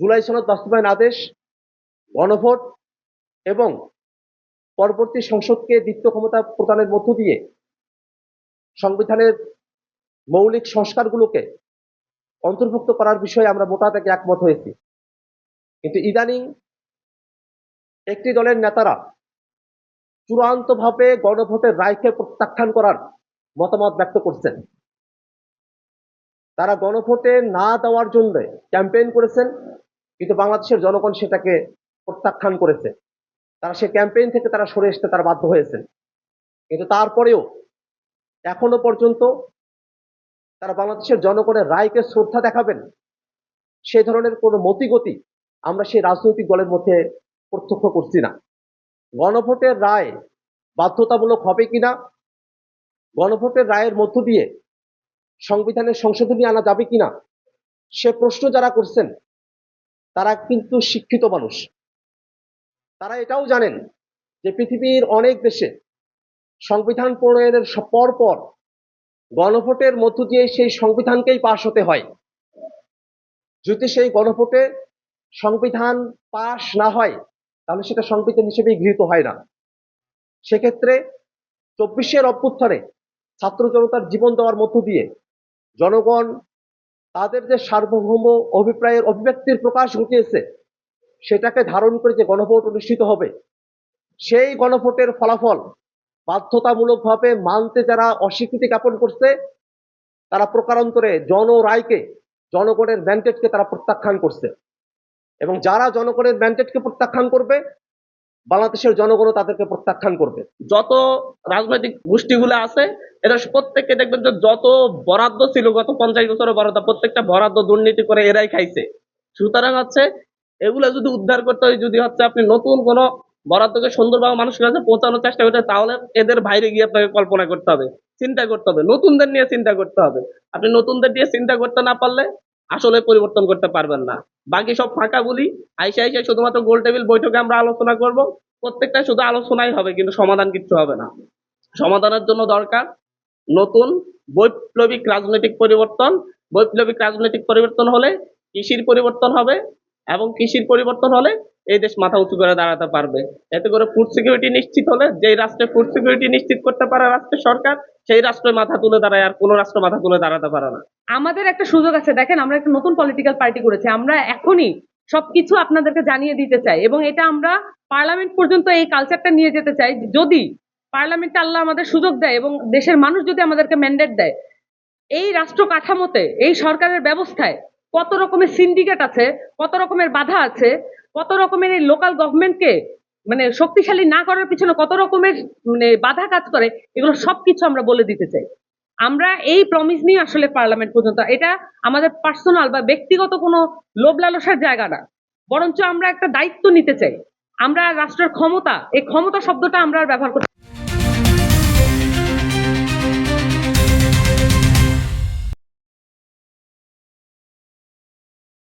জুলাই সনদ বাস্তবায়ন আদেশ, গণভোট এবং পরবর্তী সংসদকে দ্বিতীয় ক্ষমতা প্রদানের মধ্য দিয়ে সংবিধানের মৌলিক সংস্কারগুলোকে অন্তর্ভুক্ত করার বিষয়ে আমরা মোটা থেকে একমত হয়েছি। কিন্তু ইদানিং একটি দলের নেতারা চূড়ান্তভাবে গণভোটের রায়কে প্রত্যাখ্যান করার মতামত ব্যক্ত করছেন। তারা গণভোটে না দেওয়ার জন্য ক্যাম্পেইন করেছেন। কিন্তু বাংলাদেশের জনগণ সেটাকে প্রত্যাখ্যান করেছে। তারা সে ক্যাম্পেইন থেকে তারা সরে আসতে তারা বাধ্য হয়েছেন। কিন্তু তারপরেও এখনও পর্যন্ত তারা বাংলাদেশের জনগণের রায়কে শ্রদ্ধা দেখাবেন, সে ধরনের কোনো মতিগতি আমরা সেই রাজনৈতিক দলের মধ্যে প্রত্যক্ষ করছি না। গণভোটের রায় বাধ্যতামূলক হবে কিনা, গণভোটের রায়ের মধ্য দিয়ে সংবিধানের সংশোধনী আনা যাবে কিনা, সে প্রশ্ন যারা করছেন তারা কিন্তু শিক্ষিত মানুষ। তারা এটাও জানেন যে পৃথিবীর অনেক দেশে সংবিধান প্রণয়নের পর পর গণভোটের মধ্য দিয়ে সেই সংবিধানকেই পাশ হতে হয়। যদি সেই গণভোটে সংবিধান পাশ না হয়, তাহলে সেটা সংবিধান হিসেবেই গৃহীত হয় না। সেক্ষেত্রে চব্বিশের অভ্যুত্থানে ছাত্র জনতার জীবন দেওয়ার মধ্য দিয়ে জনগণ তাদের যে সার্বভৌম অভিপ্রায়ের অভিব্যক্তির প্রকাশ ঘটিয়েছে, সেটাকে ধারণ করে যে গণভোট অনুষ্ঠিত হবে, সেই গণভোটের ফলাফল বাধ্যতামূলকভাবে মানতে যারা অস্বীকৃতি জ্ঞাপন করছে, তারা প্রকারান্তরে জনরায়কে, জনগণের ম্যান্ডেটকে তারা প্রত্যাখ্যান করছে। এবং যারা জনগণের ম্যান্ডেটকে প্রত্যাখ্যান করবে বাংলাদেশের জনগণও তাদেরকে প্রত্যাখ্যান করবে। যত রাজনৈতিক গোষ্ঠীগুলো আছে, এরা প্রত্যেককে দেখবেন যে যত বরাদ্দ ছিল, গত পঞ্চাশ বছরের বরাদ্দ, প্রত্যেকটা বরাদ্দ দুর্নীতি করে এরাই খাইছে। সুতরাং হচ্ছে, এগুলো যদি উদ্ধার করতে হয়, যদি হচ্ছে আপনি নতুন কোন বরাদ্দকে সুন্দরভাবে মানুষের কাছে পৌঁছানোর চেষ্টা করতে তাহলে এদের বাইরে গিয়ে আপনাকে কল্পনা করতে হবে, চিন্তা করতে হবে। নতুনদের নিয়ে চিন্তা করতে হবে। আপনি নতুনদের নিয়ে চিন্তা করতে না পারলে আসলে পরিবর্তন করতে পারবেন না। বাকি সব ফাঁকা বলি আইসা আইসা শুধুমাত্র গোল টেবিল বৈঠকে আমরা আলোচনা করব। প্রত্যেকটা শুধু আলোচনাই হবে, কিন্তু সমাধান কিছু হবে না। সমাধানের জন্য দরকার নতুন বৈপ্লবিক রাজনৈতিক পরিবর্তন। বৈপ্লবিক রাজনৈতিক পরিবর্তন হলে কৃষির পরিবর্তন হবে এবং কৃষির পরিবর্তন হলে এই দেশ মাথা উঁচু করে দাঁড়াতে পারবে। এতে করে ফুড সিকিউরিটি নিশ্চিত হলে যেই রাষ্ট্রে ফুড সিকিউরিটি নিশ্চিত করতে পারে রাষ্ট্রের সরকার, সেই রাষ্ট্রে মাথা তুলে দাঁড়ায় আর কোনো রাষ্ট্র মাথা তুলে দাঁড়াতে পারে না। আমাদের একটা সুযোগ আছে, দেখেন আমরা একটা নতুন পলিটিক্যাল পার্টি করেছি, আমরা এখনই সবকিছু আপনাদেরকে জানিয়ে দিতে চাই এবং এটা আমরা পার্লামেন্ট পর্যন্ত এই কালচারটা নিয়ে যেতে চাই। যদি পার্লামেন্টে আল্লাহ আমাদের সুযোগ দেয় এবং দেশের মানুষ যদি আমাদেরকে ম্যান্ডেট দেয়, এই রাষ্ট্র কাঠামোতে, এই সরকারের ব্যবস্থায় কত রকমের সিন্ডিকেট আছে, কত রকমের বাধা আছে, কত রকমের এই লোকাল গভর্নমেন্টকে মানে শক্তিশালী না করার পিছনে কত রকমের মানে বাধা কাজ করে, এগুলো সবকিছু আমরা বলে দিতে চাই। আমরা এই প্রমিস নিয়ে আসলে পার্লামেন্ট পর্যন্ত, এটা আমাদের পার্সোনাল বা ব্যক্তিগত কোনো লোভ লালসার জায়গা না। বরঞ্চ আমরা একটা দায়িত্ব নিতে চাই। আমরা রাষ্ট্রের ক্ষমতা, এই ক্ষমতা শব্দটা আমরা ব্যবহার করতে